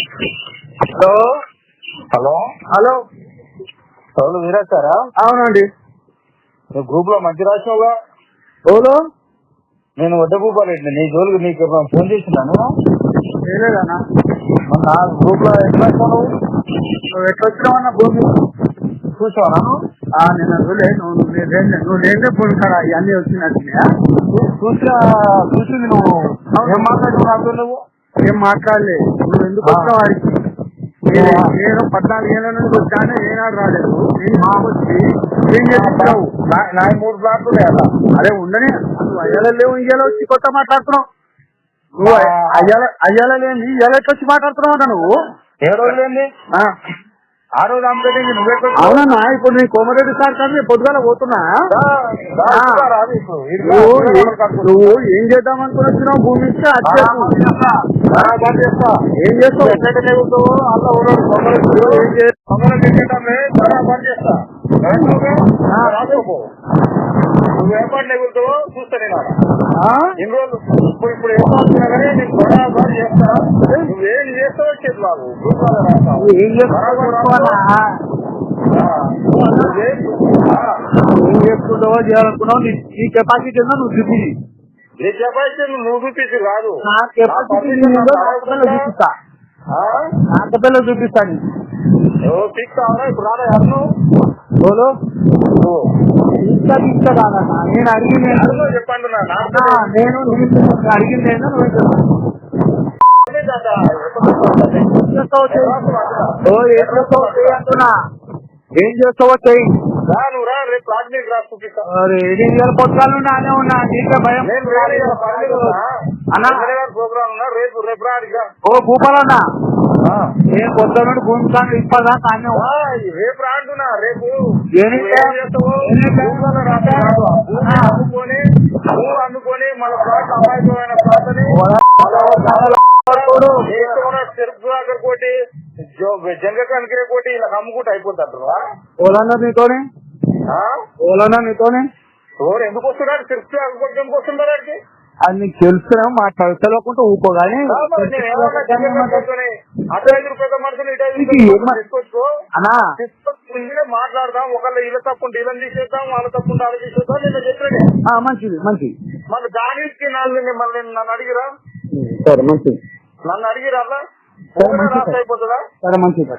Hello? Hello? Hello? ఎవరు వీరేశారా అవునండి. నువ్వు గ్రూప్లో మంచి రాసినావుగా? ఎవరు? నేను వడ్డ భూపాలెడ్డి నీ జోలికి నీకు ఫోన్ చేసినాను నా గ్రూప్లో ఎట్లా నువ్వు? నువ్వు ఎట్లా వచ్చినావన్న భూమి చూసావా నేను నువ్వు లేదే నువ్వు లేదే భూమి కాడ ఇవన్నీ చూ- చూసా చూసింది నువ్వు. ఏం మాట్లాడుతున్నావు నువ్వు? ఏం మాట్లాడలే. నువ్వు ఎందుకు ఆ. వచ్చినావు వాడికి నేను నేను పద్నాలుగు ఏళ్ళ నుండి వచ్చాను ఏనాడు రాలేదు. నేను వచ్చి ఏం చేస్తున్నావు? నా- మూడు ఉన్నాయి అలా. అరే ఉండని. నువ్వు అయ్యాల లేవు ఇయ్యాల వచ్చి కొత్త మాట్లాడుతున్నావు. నువ్వు. అయ్యాల అయ్యాల లేని ఇయ్యాల వచ్చి మాట్లాడుతున్నావు నువ్వు. ఏ రోజు ఏంది ఆ. రోజు అమ్మకటింగ్ నువ్వే అవునన్నా ఇప్పుడు నీ కోమరెడ్డి సార్ కాదు నేను పొద్దుగాల పోతున్నా. నువ్వు ఏ- కట్టుకో. నువ్వు ఏం చేద్దాం అనుకుని వచ్చినావు? భూమి ఇస్తే. ఏం చేస్తావు? ఎట్లయితే అలా ఉన్నాడు. ఏం చాలా చేస్తా. రాసుకోపో. నువ్వు. ఏ పాటు నెగులుతావో చూస్తా నేను ఆడ. ఆ? ఇన్ని రోజులు? ఇప్పుడు ఇప్పుడు ఏం అవుతున్నా కానీ నేను బరాబర్ చేస్తా. నువ్వేం చేస్తావో రాస్తావు. ఏం చేసుకుంటావో చేయాలనుకున్నావు? నీ నీ కెపాసిటీ ఉందో? నువ్వు చూపి నీ కెపాసిటీ నువ్వు చూపించి కాదు చూపిస్తా? నా చూపిస్తాను. ఓ ఫిక్స్ అవరా ఇప్పుడు రాదా ఎవరు బోలో? ఇంకా ఇంకా కాదన్నా నేను అడిగింది ఏంటో- అడుగు చెప్పండి నా అన్నా, నేను నేను అడిగింది ఏంటో నువ్వు చెప్పు. ఏం చేస్తావో చెయ్యి. ఓ ఏం చేస్తావో చెయ్యి. అంటున్నా ఏం చేస్తావో చెయ్యి. రా నువ్వు రా రేపు ఏడు వేల నుండి ఆనే ఉన్నా నీకే భయం. నేను అన్నా. ప్రోగ్రామ్ ఉన్నా రేపు రేపు ఓ భూపాలన్నా. నేను పొద్దున నుండి కాను ఉన్నా. రేపు రా అంటున్నా రేపు? నువ్వు భూమి అమ్ముకొని మన ప్లాట్ అమాయకమైన ప్లాట్ని చూడు. చెరుకు దగ్గర కోటి జంగ కనికిరే కోటి ఇలా అమ్ముకుంటే ఓలన్నా నీతోనే ఓలన్నా నీతోనే? ఎవరు ఎందుకు దగ్గర కోటి ఎందుకు వస్తున్నారు ఆడికి అది నీకు తెలుసుకున్నా మాట్లాడు తెలియకుండా ఊకో కానీ మాట్లాడదాం. ఒకళ్ళ వీళ్ళ తప్పుంటే వీళ్ళని తీసేద్దాం వాళ్ళ తప్పుంటే వాళ్ళ తీసేద్దాం నేను చెప్పినట్టే ఆ, మంచిది మంచిది. మళ్ళీ దానికి మళ్ళీ నన్ను అడిగిరా? సరే మంచిది. నన్ను అడిగిరా అయిపోతుందా? సరే మంచిది